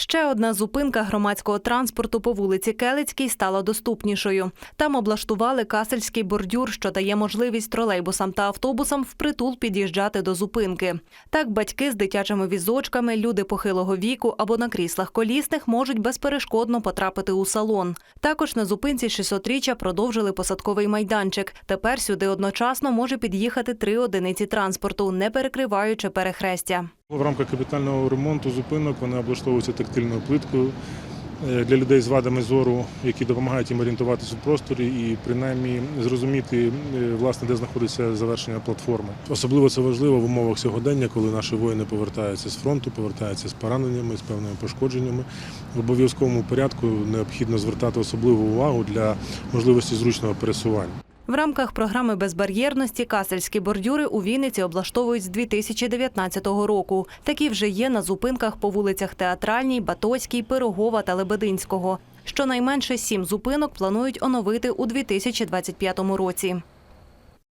Ще одна зупинка громадського транспорту по вулиці Келицькій стала доступнішою. Там облаштували касельський бордюр, що дає можливість тролейбусам та автобусам впритул під'їжджати до зупинки. Так батьки з дитячими візочками, люди похилого віку або на кріслах колісних можуть безперешкодно потрапити у салон. Також на зупинці 600-річчя продовжили посадковий майданчик. Тепер сюди одночасно може під'їхати три одиниці транспорту, не перекриваючи перехрестя. В рамках капітального ремонту зупинок вони облаштовуються тактильною плиткою е, для людей з вадами зору, які допомагають їм орієнтуватися в просторі і принаймні зрозуміти е, власне, де знаходиться завершення платформи. Особливо це важливо в умовах сьогодення, коли наші воїни повертаються з фронту, повертаються з пораненнями, з певними пошкодженнями. В обов'язковому порядку необхідно звертати особливу увагу для можливості зручного пересування. В рамках програми безбар'єрності касельські бордюри у Вінниці облаштовують з 2019 року. Такі вже є на зупинках по вулицях Театральній, Батоцькій, Пирогова та Лебединського. Щонайменше сім зупинок планують оновити у 2025 році.